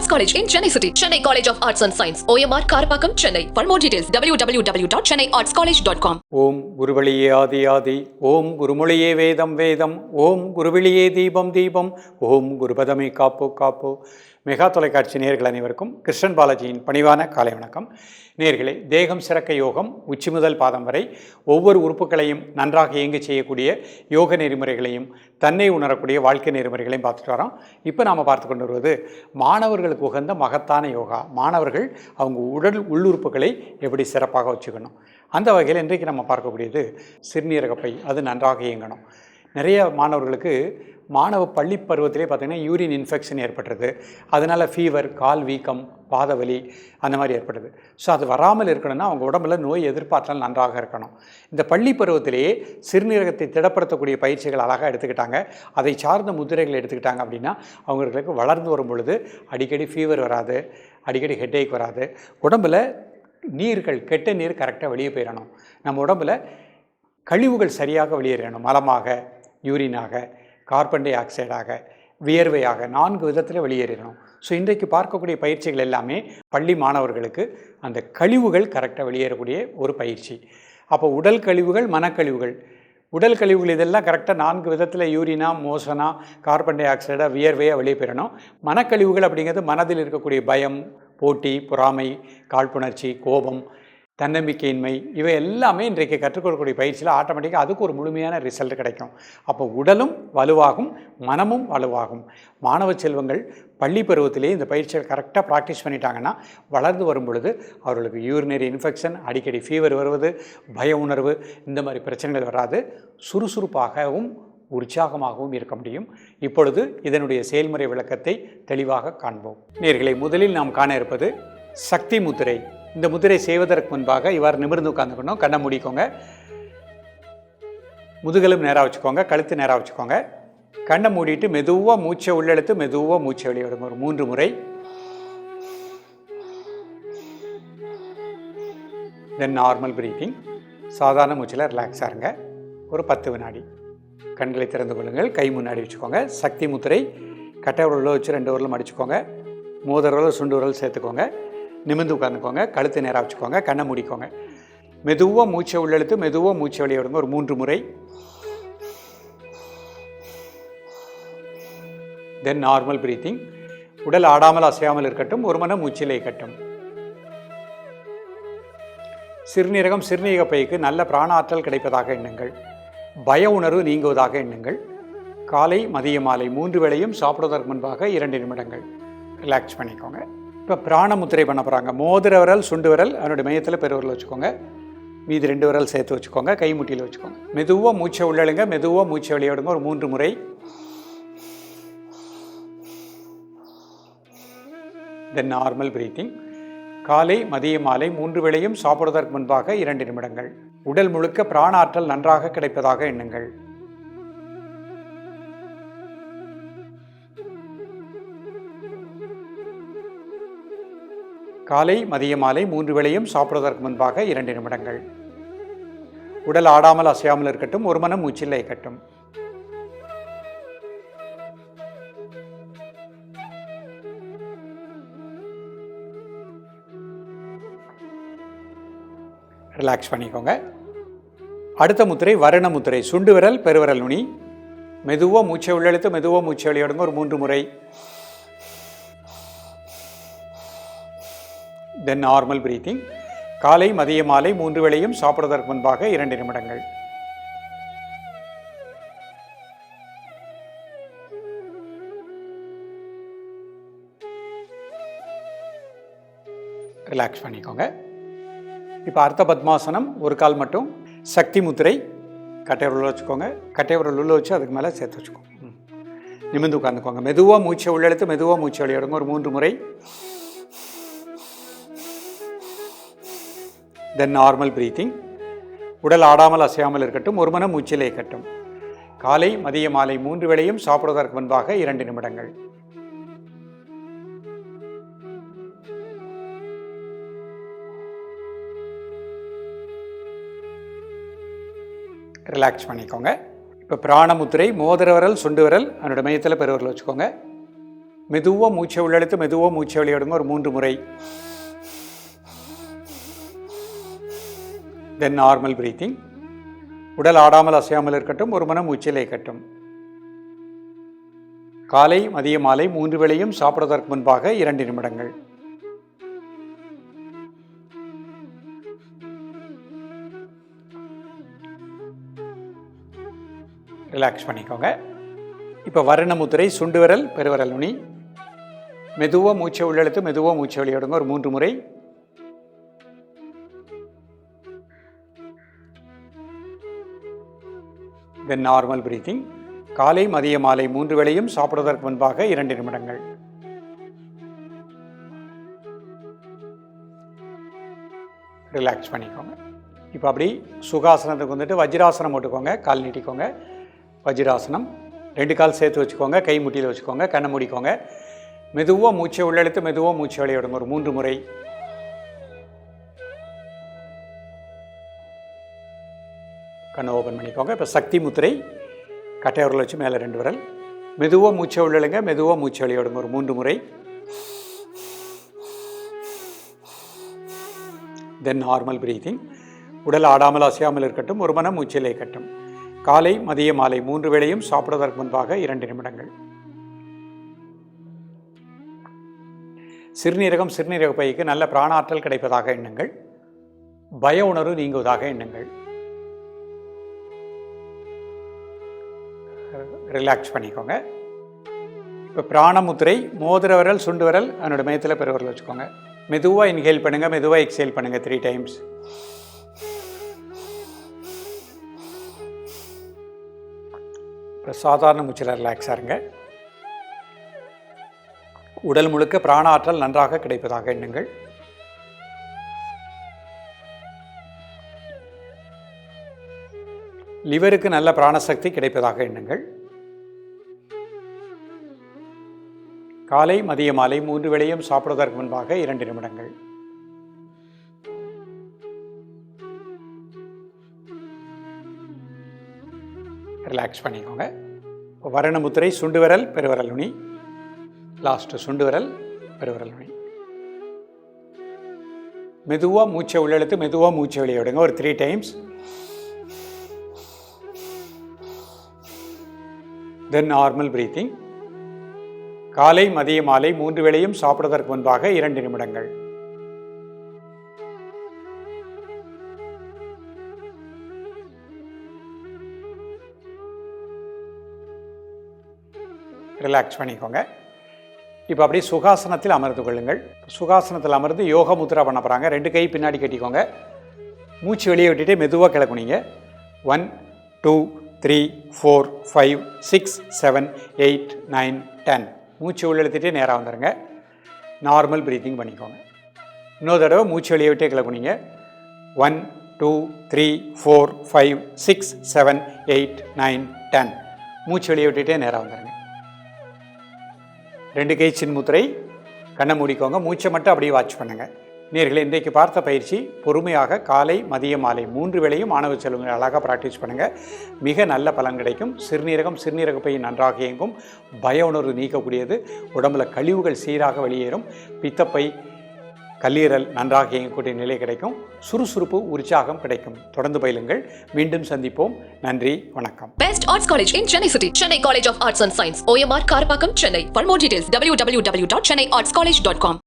Arts college in Chennai city Chennai college of arts and science OMR Karapakkam Chennai for more details W W W dot Chennai arts college dot com ஓம் குருவழியே ஆதி ஆதி ஓம் குருமொழியே வேதம் வேதம் ஓம் குருவிழியே தீபம் தீபம் ஓம் குருபதமே காப்போ காப்போ மெகா தொலைக்காட்சி நேர்கள் அனைவருக்கும் கிருஷ்ணன் பாலாஜியின் பணிவான காலை வணக்கம். நேர்களே தேகம் சிறக்க யோகம் உச்சி முதல் பாதம் வரை ஒவ்வொரு உறுப்புகளையும் நன்றாக இயங்க செய்யக்கூடிய யோக நெறிமுறைகளையும் தன்னை உணரக்கூடிய வாழ்க்கை நெறிமுறைகளையும் பார்த்துட்டு வரோம். இப்போ நாம் பார்த்து கொண்டு வருவது மாணவர்களுக்கு உகந்த மகத்தான யோகா. மாணவர்கள் அவங்க உடல் உள்ளுறுப்புகளை எப்படி சிறப்பாக வச்சுக்கணும்? அந்த வகையில் இன்றைக்கு நம்ம பார்க்கக்கூடியது சிறுநீரகப்பை அது நன்றாக இயங்கணும். நிறைய மாணவர்களுக்கு மாணவ பள்ளி பருவத்திலே பார்த்திங்கன்னா யூரின் இன்ஃபெக்ஷன் ஏற்பட்டுறது அதனால் ஃபீவர் கால் வீக்கம் பாதவலி அந்த மாதிரி ஏற்படுது ஸோ அது வராமல் இருக்கணும்னா அவங்க உடம்புல நோய் எதிர்ப்பாற்றல் நன்றாக இருக்கணும். இந்த பள்ளி பருவத்திலேயே சிறுநீரகத்தை திடப்படுத்தக்கூடிய பயிற்சிகள் அழகாக எடுத்துக்கிட்டாங்க. அதை சார்ந்த முதிரைகள் எடுத்துக்கிட்டாங்க அப்படின்னா அவங்களுக்கு வளர்ந்து வரும் பொழுது அடிக்கடி ஃபீவர் வராது அடிக்கடி ஹெட்டேக் வராது. உடம்புல நீர்கள் கெட்ட நீர் கரெக்டாக வெளியே போயிடணும். நம்ம உடம்புல கழிவுகள் சரியாக வெளியேறணும். மலமாக யூரினாக கார்பன் டை ஆக்சைடாக வியர்வையாக நான்கு விதத்தில் வெளியேறணும் ஸோ இன்றைக்கு பார்க்கக்கூடிய பயிற்சிகள் எல்லாமே பள்ளி மாணவர்களுக்கு அந்த கழிவுகள் கரெக்டாக வெளியேறக்கூடிய ஒரு பயிற்சி. அப்போ உடல் கழிவுகள் மனக்கழிவுகள். உடல் கழிவுகள் இதெல்லாம் கரெக்டாக நான்கு விதத்தில் யூரினா மோசனா கார்பன் டை ஆக்சைடாக வியர்வையாக வெளியே பெறணும் மனக்கழிவுகள் அப்படிங்கிறது மனதில் இருக்கக்கூடிய பயம் போட்டி பொறாமை காழ்ப்புணர்ச்சி கோபம் தன்னம்பிக்கையின்மை இவை எல்லாமே இன்றைக்கு கற்றுக்கொள்ளக்கூடிய பயிற்சியில் ஆட்டோமேட்டிக்காக அதுக்கு ஒரு முழுமையான ரிசல்ட் கிடைக்கும். அப்போ உடலும் வலுவாகும் மனமும் வலுவாகும். மாணவ செல்வங்கள் பள்ளி பருவத்திலே இந்த பயிற்சியை கரெக்டாக ப்ராக்டிஸ் பண்ணிட்டாங்கன்னா வளர்ந்து வரும் பொழுது அவர்களுக்கு யூரினரி இன்ஃபெக்ஷன் அடிக்கடி ஃபீவர் வருவது பய உணர்வு இந்த மாதிரி பிரச்சனைகள் வராது. சுறுசுறுப்பாகவும் உற்சாகமாகவும் இருக்க முடியும். இப்பொழுது இதனுடைய செயல்முறை விளக்கத்தை தெளிவாக காண்போம். நேர்களை முதலில் நாம் காண இருப்பது சக்தி முத்திரை. இந்த முதிரை செய்வதற்கு முன்பாக இவ்வாறு நிமிர்ந்து உட்காந்துக்கணும் கண்ணை மூடிக்கோங்க. முதுகெலும் நேராக வச்சுக்கோங்க. கழுத்து நேராக வச்சுக்கோங்க. கண்ணை மூடிட்டு மெதுவாக மூச்சை உள்ளெழுத்து மெதுவாக மூச்சை வெளியே விடுங்க. ஒரு மூன்று முறை. தென் நார்மல் பிரீத்திங் சாதாரண மூச்சில் ரிலாக்ஸாக இருங்க. ஒரு பத்து வினாடி. கண்களை திறந்து கொள்ளுங்கள். கை முன்னாடி வச்சுக்கோங்க. சக்தி முத்திரை. கட்டை உரலில் வச்சு ரெண்டு உரலும் அடிச்சுக்கோங்க. மோதிர உரல் சுண்டு உரல் சேர்த்துக்கோங்க. நிமிர்ந்து உட்காந்துக்கோங்க கழுத்து நேராக வச்சுக்கோங்க கண்ணை மூடிக்கோங்க. மெதுவாக மூச்சை உள்ளெழுத்து மெதுவாக மூச்சை வெளியே விடுங்க ஒரு மூன்று முறை. தென் நார்மல் பிரீத்திங் உடல் ஆடாமல் அசையாமல் இருக்கட்டும் ஒரு மன மூச்சிலே இருக்கட்டும். சிறுநீரகம் சிறுநீரக பைக்கு நல்ல பிராணாற்றல் கிடைப்பதாக எண்ணுங்கள். பய உணர்வு நீங்குவதாக எண்ணுங்கள். காலை மதிய மாலை மூன்று வேளையும் சாப்பிடுவதற்கு முன்பாக இரண்டு நிமிடங்கள். ரிலாக்ஸ் பண்ணிக்கோங்க. இப்போ பிராண முத்திரை பண்ண போகிறாங்க மோதிர விரல் சுண்டு விரல் அவனுடைய மையத்தில் பெருவரில் வச்சுக்கோங்க. மீதி ரெண்டு விரல் சேர்த்து வச்சுக்கோங்க. கை முட்டியில் வச்சுக்கோங்க. மெதுவாக மூச்சை உள்ளழுங்க மெதுவாக மூச்சை வெளியே ஒரு மூன்று முறை. தென் நார்மல் பிரீத்திங் காலை மதிய மாலை மூன்று வேளையும் சாப்பிடுவதற்கு முன்பாக இரண்டு நிமிடங்கள். உடல் முழுக்க பிராண ஆற்றல் நன்றாக கிடைப்பதாக எண்ணுங்கள். காலை மதிய மாலை மூன்று வேளையும் சாப்பிடுவதற்கு முன்பாக இரண்டு நிமிடங்கள். உடல் ஆடாமல் அசையாமல் இருக்கட்டும் ஒரு மனம் மூச்சில் இருக்கட்டும் ரிலாக்ஸ் பண்ணிக்கோங்க. அடுத்த முத்திரை வருண முத்திரை சுண்டு விரல் பெருவிரல் நுனி. மெதுவாக மூச்சை உள்ளெழுத்து மெதுவாக மூச்சை வெளியிடுங்க ஒரு மூன்று முறை. தென் நார்மல் பிரீத்திங் காலை மதிய மாலை மூன்று வேளையும் சாப்பிடுவதற்கு முன்பாக இரண்டு நிமிடங்கள். ரிலாக்ஸ் பண்ணிக்கோங்க. இப்போ அர்த்த பத்மாசனம் ஒரு கால் மட்டும். சக்தி முத்திரை கட்டை உள்ள வச்சுக்கோங்க. கட்டை உரல் உள்ள வச்சு அதுக்கு மேலே சேர்த்து வச்சுக்கோங்க. நிமிந்து உட்காந்துக்கோங்க மெதுவாக மூச்சை உள்ளெழுத்து மெதுவாக மூச்சை வெளியிடுங்க. ஒரு மூன்று முறை. தென் நார்மல் ப்ரீத்திங் உடல் ஆடாமல் அசையாமல் இருக்கட்டும் ஒரு மனம் மூச்சிலே இருக்கட்டும். காலை மதிய மாலை மூன்று வேளையும் சாப்பிடுவதற்கு முன்பாக இரண்டு நிமிடங்கள். ரிலாக்ஸ் பண்ணிக்கோங்க. இப்போ பிராணமுத்திரை மோதிர விரல் சுண்டு விரல் அதனோட மையத்தில் பெருவரில் வச்சுக்கோங்க. மெதுவாக மூச்சை உள்ளெழுத்து மெதுவாக மூச்சை வெளியிடுங்க. ஒரு மூன்று முறை. தென் நார்மல் பிரீத்திங் உடல் ஆடாமல் அசையாமல் இருக்கட்டும் ஒரு மனம் மூச்சலை கட்டும் காலை மதிய மாலை மூன்று வேளையும் சாப்பிடுவதற்கு முன்பாக இரண்டு நிமிடங்கள். ரிலாக்ஸ் பண்ணிக்கோங்க. இப்போ வர்ண முத்திரை சுண்டு விரல் பெருவரல் நுனி. மெதுவாக மூச்சை உள்ளெழுத்து மெதுவாக மூச்சை வெளியிடுங்க. ஒரு மூன்று முறை. தென் நார்மல் பிரீத்திங் காலை மதிய மாலை மூன்று வேளையும் சாப்பிடுவதற்கு முன்பாக இரண்டு நிமிடங்கள். ரிலாக்ஸ் பண்ணிக்கோங்க. இப்போ அப்படி சுகாசனத்துக்கு வந்துட்டு வஜ்ராசனம் போட்டுக்கோங்க கால் நீட்டிக்கோங்க. வஜ்ராசனம். ரெண்டு கால் சேர்த்து வச்சுக்கோங்க கை முட்டியில் வச்சுக்கோங்க கண்ணை மூடிக்கோங்க. மெதுவாக மூச்சை உள்ளெழுத்து மெதுவாக மூச்சை விளையாடுங்க ஒரு மூன்று முறை. கண்ணை ஓப்பன் பண்ணிக்கோங்க. இப்போ சக்தி முத்திரை கட்டை விரல் வச்சு மேலே ரெண்டு விரல். மெதுவாக மூச்சை உள்ளிடுங்க மெதுவாக மூச்சை வெளியிடுங்க ஒரு மூன்று முறை. தென் நார்மல் பிரீத்திங் உடல் ஆடாமல் அசையாமல் இருக்கட்டும். ஒரு மனம் மூச்சிலே கட்டும் காலை மதிய மாலை மூன்று வேளையும் சாப்பிடுவதற்கு முன்பாக இரண்டு நிமிடங்கள். சிறுநீரகம் சிறுநீரக பைக்கு நல்ல பிராணாற்றல் கிடைப்பதாக எண்ணுங்கள். பய உணர்வு நீங்குவதாக எண்ணுங்கள். ரிலாக்ஸ் பண்ணிக்கோங்க. இப்போ பிராணமுத்திரை மோதிர விரல் சுண்டு விரல் அதனோட மையத்தில் பெருவரல் வச்சுக்கோங்க. மெதுவாக இன்ஹேல் பண்ணுங்கள் மெதுவாக எக்ஸேல் பண்ணுங்கள் த்ரீ டைம்ஸ் இப்போ சாதாரண மூச்சில் ரிலாக்ஸாக இருங்க. உடல் முழுக்க பிராண ஆற்றல் நன்றாக கிடைப்பதாக எண்ணுங்கள். லிவருக்கு நல்ல பிராணசக்தி கிடைப்பதாக எண்ணுங்கள். காலை மதிய மாலை மூன்று வேளையும் சாப்பிடுவதற்கு முன்பாக இரண்டு நிமிடங்கள். ரிலாக்ஸ் பண்ணிக்கோங்க. இப்போ சுண்டு விரல் பெருவரல் நுனி. லாஸ்ட்டு சுண்டு விரல் பெருவரல் நுனி. மெதுவாக மூச்சை உள்ளெழுத்து மெதுவாக மூச்சை வெளியே விடுங்க ஒரு three times then normal breathing காலை மதிய மாலை மூன்று வேளையும் சாப்பிடுவதற்கு முன்பாக இரண்டு நிமிடங்கள். ரிலாக்ஸ் பண்ணிக்கோங்க. இப்போ அப்படியே சுகாசனத்தில் அமர்ந்து கொள்ளுங்கள். சுகாசனத்தில் அமர்ந்து யோக முத்ரா பண்ண போகிறாங்க ரெண்டு கை பின்னாடி கட்டிக்கோங்க. மூச்சு வெளியே விட்டுட்டு மெதுவாக கிளக்குனீங்க one two three four five six seven eight nine ten மூச்சு உள்ளெழுத்துட்டே நேராக வந்துடுங்க நார்மல் ப்ரீத்திங் பண்ணிக்கோங்க. இன்னொரு தடவை மூச்சு வெளியே விட்டே கிளக்குனீங்க one two three four five six seven eight nine ten மூச்சு வெளியே விட்டுட்டே நேராக வந்துடுங்க ரெண்டு கை சின்முத்திரை கண்ணை மூடிக்கோங்க. மூச்சை மட்டும் அப்படியே வாட்ச் பண்ணுங்கள் நேர்களை இன்றைக்கு பார்த்த பயிற்சி பொறுமையாக காலை மதிய மாலை மூன்று வேளையும் மாணவ செல்வங்கள் அழகாக ப்ராக்டிஸ் பண்ணுங்கள் மிக நல்ல பலன் கிடைக்கும். சிறுநீரகம் சிறுநீரக பை நன்றாக இயங்கும். பய உணர்வு நீக்கக்கூடியது. உடம்புல கழிவுகள் சீராக வெளியேறும். பித்தப்பை கல்லீரல் நன்றாக இயங்கக்கூடிய நிலை கிடைக்கும். சுறுசுறுப்பு உற்சாகம் கிடைக்கும். தொடர்ந்து பயிலுங்கள். மீண்டும் சந்திப்போம். நன்றி வணக்கம். Best arts and science Chennai City. Chennai College of Arts and Science. OMR dot Chennai arts college dot com